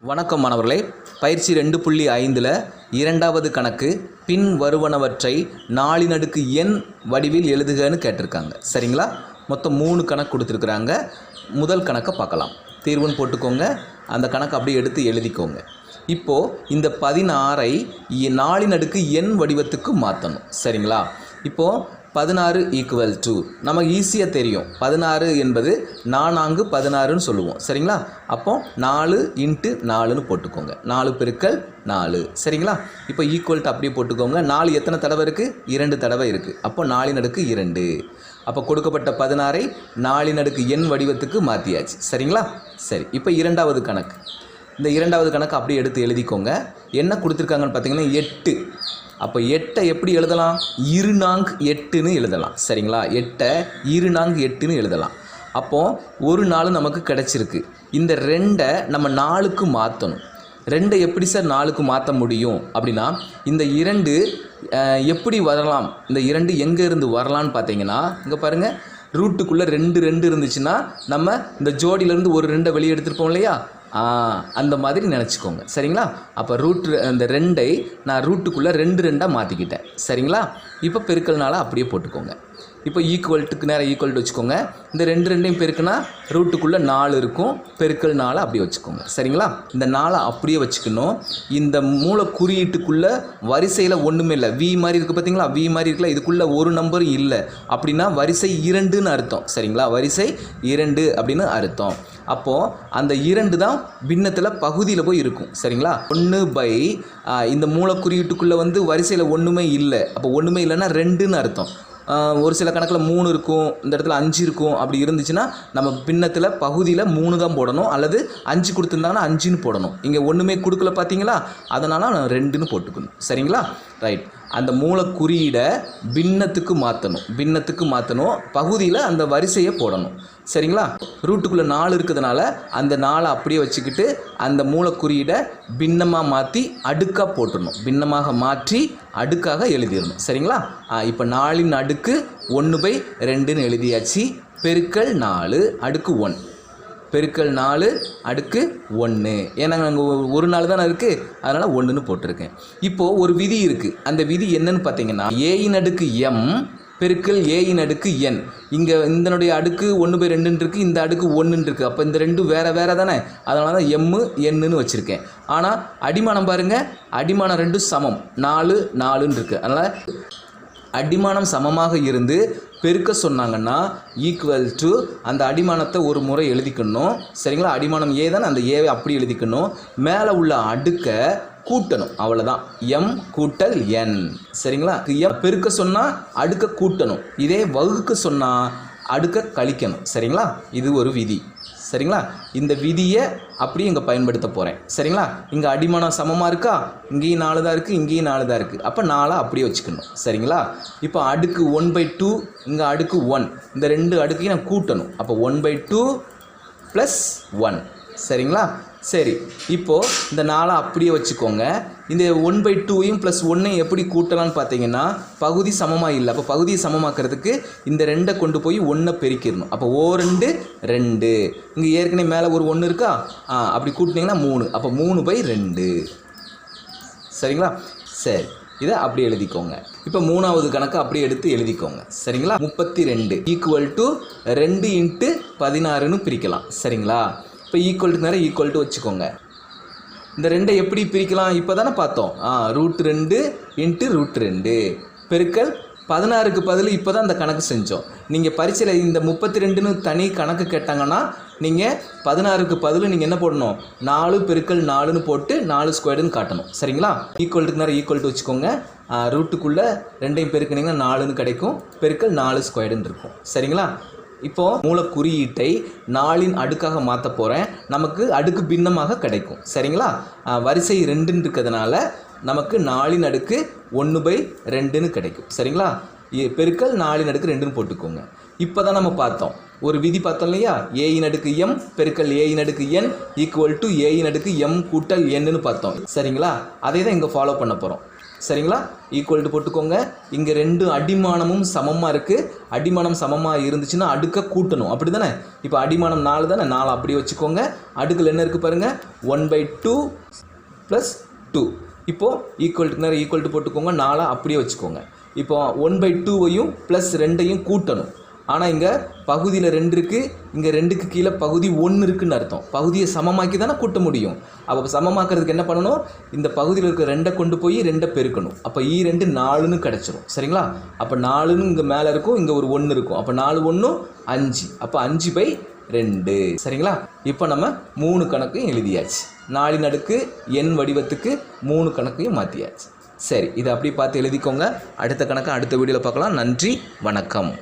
வணக்கம் மாணவர்களே பயிற்சி ரெண்டு புள்ளி ஐந்தில் இரண்டாவது கணக்கு பின் வருவனவற்றை நாளினடுக்கு எண் வடிவில் எழுதுகன்னு கேட்டிருக்காங்க. சரிங்களா? மொத்தம் மூணு கணக்கு கொடுத்துருக்குறாங்க. முதல் கணக்கை பார்க்கலாம். தீர்வுன்னு போட்டுக்கோங்க. அந்த கணக்கு அப்படியே எடுத்து எழுதிக்கோங்க. இப்போது இந்த பதினாறை இ- நாளினடுக்கு எண் வடிவத்துக்கு மாற்றணும் சரிங்களா? இப்போது பதினாறு ஈக்குவல் டு நமக்கு ஈஸியாக தெரியும். பதினாறு என்பது நானாங்கு பதினாறுன்னு சொல்லுவோம். சரிங்களா? அப்போ நாலு இன்ட்டு நாலுன்னு போட்டுக்கோங்க. நாலு பெருக்கல் நாலு. சரிங்களா? இப்போ ஈக்குவல் டு அப்படியே போட்டுக்கோங்க. நாலு எத்தனை தடவை இருக்குது இரண்டு தடவை இருக்குது அப்போ நாலின் அடுக்கு இரண்டு. அப்போ கொடுக்கப்பட்ட பதினாறை நாலின் அடுக்கு எண் வடிவத்துக்கு மாற்றியாச்சு சரிங்களா? சரி. இப்போ இரண்டாவது கணக்கு. இந்த இரண்டாவது கணக்கு அப்படியே எடுத்து எழுதிக்கோங்க. என்ன கொடுத்துருக்காங்கன்னு பார்த்தீங்கன்னா எட்டு. அப்போ எட்டை எப்படி எழுதலாம்? இருநாங்கு எட்டுன்னு எழுதலாம். சரிங்களா? எட்டை இருநாங் எட்டுன்னு எழுதலாம். அப்போது ஒரு நாள் நமக்கு கிடச்சிருக்கு. இந்த ரெண்டை நம்ம நாளுக்கு மாற்றணும் ரெண்டை எப்படி சார் நாளுக்கு மாற்ற முடியும்? அப்படின்னா இந்த இரண்டு எப்படி வரலாம்? இந்த இரண்டு எங்கே இருந்து வரலான்னு பார்த்தீங்கன்னா இங்கே பாருங்கள் ரூட்டுக்குள்ளே ரெண்டு ரெண்டு இருந்துச்சுன்னா நம்ம இந்த ஜோடியிலேருந்து ஒரு ரெண்டை வெளியே எடுத்துருப்போம் இல்லையா? அந்த மாதிரி நினச்சிக்கோங்க. சரிங்களா? அப்போ ரூட் அந்த ரெண்டை நான் ரூட்டுக்குள்ளே ரெண்டு ரெண்டாக மாற்றிக்கிட்டேன் சரிங்களா? இப்போ பெருக்கல்னால அப்படியே போட்டுக்கோங்க. இப்போ ஈக்குவல்ட்டுக்கு நேரம் ஈக்குவல்ட்டு வச்சுக்கோங்க. இந்த ரெண்டு ரெண்டையும் பெருக்குனா ரூட்டுக்குள்ளே நாலு இருக்கும். பெருக்கல் நாளை அப்படியே வச்சுக்கோங்க. சரிங்களா? இந்த நாளை அப்படியே வச்சுக்கணும். இந்த மூளை குறியீட்டுக்குள்ளே வரிசையில் ஒன்றுமே இல்லை. வி மாதிரி இருக்குது பார்த்தீங்களா வி மாதிரி இருக்குல்ல. இதுக்குள்ளே ஒரு நம்பரும் இல்லை. அப்படின்னா வரிசை இரண்டுன்னு அர்த்தம். சரிங்களா? வரிசை இரண்டு அப்படின்னு அர்த்தம். அப்போது அந்த இரண்டு தான் பின்னத்தில் பகுதியில் போய் இருக்கும். சரிங்களா? ஒன்று பை இந்த மூலக்குறியீட்டுக்குள்ளே வந்து வரிசையில் ஒன்றுமே இல்லை. அப்போ ஒன்றுமே இல்லைன்னா ரெண்டுன்னு அர்த்தம். ஒரு சில கணக்கில் மூணு இருக்கும் இந்த இடத்துல அஞ்சு இருக்கும். அப்படி இருந்துச்சுன்னா நம்ம பின்னத்தில் பகுதியில் மூணு தான் போடணும் அல்லது அஞ்சு கொடுத்துருந்தாங்கன்னா அஞ்சுன்னு போடணும். இங்கே ஒன்றுமே கொடுக்கல பார்த்தீங்களா அதனால் நான் ரெண்டுன்னு போட்டுக்கணும். சரிங்களா? ரைட். அந்த மூலக்குறியீடை பின்னத்துக்கு மாற்றணும் பின்னத்துக்கு மாற்றணும் பகுதியில் அந்த வரிசையை போடணும். சரிங்களா? ரூட்டுக்குள்ளே நாலு இருக்கிறதுனால அந்த நாளை அப்படியே வச்சுக்கிட்டு அந்த மூலக்குறியீடை பின்னமாக மாற்றி அடுக்காக போட்டுடணும். பின்னமாக மாற்றி அடுக்காக எழுதிடணும். சரிங்களா? இப்போ நாலின் அடுக்கு ஒன்று பை ரெண்டுன்னு எழுதியாச்சு. பெருக்கல் நாலு அடுக்கு ஒன். பெருக்கல் நாலு அடுக்கு ஒன்று ஏன்னா அங்கே ஒரு நாள் தானே இருக்குது அதனால் ஒன்றுன்னு போட்டிருக்கேன். இப்போது ஒரு விதி இருக்குது அந்த விதி என்னன்னு பார்த்தீங்கன்னா ஏயின் அடுக்கு எம் பெருக்கல் ஏயின் அடுக்கு என் இங்கே இதனுடைய அடுக்கு ஒன்று பை ரெண்டுன்னு இருக்குது இந்த அடுக்கு ஒன்றுன்னு இருக்குது அப்போ இந்த ரெண்டும் வேறு வேறு தானே? அதனால தான் எம்மு என்னுன்னு வச்சுருக்கேன். ஆனால் அடிமானம் பாருங்கள் அடிமானம் ரெண்டும் சமம். நாலு நாலுன்னு இருக்குது அதனால் அடிமானம் சமமாக இருந்து பெருக்க சொன்னாங்கன்னா ஈக்குவல் டு அந்த அடிமானத்தை ஒரு முறை எழுதிக்கணும். சரிங்களா? அடிமானம் ஏ தானே? அந்த ஏவை அப்படி எழுதிக்கணும். மேலே உள்ள அடுக்கை கூட்டணும். அவ்வளோதான் எம் கூட்டல் என் சரிங்களா? எம் பெருக்க சொன்னால் அடுக்க கூட்டணும். இதே வகுக்க சொன்னால் அடுக்க கழிக்கணும். சரிங்களா? இது ஒரு விதி. சரிங்களா? இந்த விதியை அப்படியே இங்கே பயன்படுத்த போகிறேன் சரிங்களா? இங்கே அடிமானம் சமமாக இருக்கா? இங்கேயும் நாலு தான் இருக்குது இங்கேயும் நாலு தான் இருக்குது அப்போ நாலாக அப்படியே வச்சுக்கணும். சரிங்களா? இப்போ அடுக்கு ஒன் பை டூ இங்கே அடுக்கு ஒன் இந்த ரெண்டு அடுக்கையும் நான் கூட்டணும். அப்போ one by two plus one சரிங்களா? சரி இப்போது இந்த நாளை அப்படியே வச்சுக்கோங்க. இந்த ஒன் பை டூவையும் ப்ளஸ் ஒன்னையும் எப்படி கூட்டலாம்னு பார்த்தீங்கன்னா பகுதி சமமாக இல்லை. அப்போ பகுதியை சமமாக்கிறதுக்கு இந்த ரெண்டை கொண்டு போய் ஒன்றை பெருக்கிடணும். அப்போ ஓ ரெண்டு ரெண்டு. இங்கே ஏற்கனவே மேலே ஒரு ஒன்று இருக்கா? ஆ அப்படி கூட்டினீங்கன்னா மூணு. அப்போ மூணு பை ரெண்டு. சரிங்களா? சரி இதை அப்படியே எழுதிக்கோங்க. இப்போ மூணாவது கணக்கு அப்படியே எடுத்து எழுதிக்கோங்க. சரிங்களா? முப்பத்தி ரெண்டு ஈக்குவல் டு ரெண்டு இன்ட்டு பதினாறுன்னு பிரிக்கலாம். சரிங்களா? இப்போ ஈக்குவல் நேரம் ஈக்குவல்ட்டு வச்சுக்கோங்க. இந்த ரெண்டை எப்படி பிரிக்கலாம்? இப்போ தானே பார்த்தோம். ஆ ரூட் ரெண்டு இன்ட்டு ரூட் ரெண்டு. பெருக்கல் பதினாறுக்கு பதில் இப்போ தான் இந்த கணக்கு செஞ்சோம். நீங்கள் பரீட்சையில் இந்த முப்பத்தி ரெண்டுன்னு தனி கணக்கு கேட்டாங்கன்னா நீங்கள் பதினாறுக்கு பதில் நீங்கள் என்ன போடணும்? நாலு பெருக்கல் நாலுன்னு போட்டு நாலு ஸ்கொயர்டுன்னு காட்டணும். சரிங்களா? ஈக்குவல்ட்டுக்கு நேரம் ஈக்குவல்ட்டு வச்சுக்கோங்க. ரூட்டுக்குள்ளே ரெண்டையும் பெருக்குனீங்கன்னா நாலுன்னு கிடைக்கும். பெருக்கல் நாலு ஸ்கொயர்டுன்னு இருக்கும். சரிங்களா? இப்போ மூல குறியீட்டை நாளின் அடுக்காக மாற்ற போகிறேன் நமக்கு அடுக்கு பின்னமாக கிடைக்கும். சரிங்களா? வரிசை ரெண்டுன்னு இருக்கிறதுனால நமக்கு நாலின் அடுக்கு ஒன்று பை ரெண்டுன்னு கிடைக்கும். சரிங்களா? இ- பெருக்கல் நாலின் அடுக்கு ரெண்டுன்னு போட்டுக்கோங்க. இப்போ தான் நம்ம பார்த்தோம். ஒரு விதி பார்த்தோம் இல்லையா? ஏயின் அடுக்கு எம் பெருக்கல் ஏயின் அடுக்கு என் ஈக்குவல் டு ஏயின் அடுக்கு எம் கூட்டல் என்னன்னு பார்த்தோம். சரிங்களா? அதே தான் இங்கே ஃபாலோ பண்ண போகிறோம் சரிங்களா? ஈக்குவல்ட்டு போட்டுக்கோங்க. இங்கே ரெண்டு அடிமானமும் சமமாக இருக்குது அடிமானம் சமமாக இருந்துச்சுன்னா அடுக்க கூட்டணும். அப்படி தானே இப்போ அடிமானம் நாலு தானே? நாலு அப்படி வச்சுக்கோங்க. அடுக்கில் என்ன இருக்குது பாருங்கள் one by two plus two இப்போது ஈக்குவல்ட்டு நேரம் ஈக்குவல்ட்டு போட்டுக்கோங்க. நாலாக அப்படியே வச்சுக்கோங்க. இப்போ ஒன் பை டூவையும் ப்ளஸ் ரெண்டையும் கூட்டணும். ஆனால் இங்கே பகுதியில் ரெண்டு இருக்குது இங்கே ரெண்டுக்கு கீழே பகுதி ஒன்று இருக்குதுன்னு அர்த்தம். பகுதியை சமமாக்கி தானே கூட்ட முடியும். அப்போ சமமாக்கிறதுக்கு என்ன பண்ணணும்? இந்த பகுதியில் இருக்கிற ரெண்டை கொண்டு போய் ரெண்டை பெருக்கணும். அப்போ ஈ ரெண்டு நாலுன்னு கிடச்சிரும். சரிங்களா? அப்போ நாலுன்னு இங்கே மேலே இருக்கும் இங்கே ஒரு ஒன்று இருக்கும். அப்போ நாலு ஒன்று அஞ்சு. அப்போ அஞ்சு பை ரெண்டு. சரிங்களா? இப்போ நம்ம மூணு கணக்கையும் எழுதியாச்சு. நாலின் அடுக்கு எண் வடிவத்துக்கு மூணு கணக்கையும் மாற்றியாச்சு சரி இதை அப்படி பார்த்து எழுதிக்கோங்க. அடுத்த கணக்கை அடுத்த வீடியோவில் பார்க்கலாம். நன்றி வணக்கம்.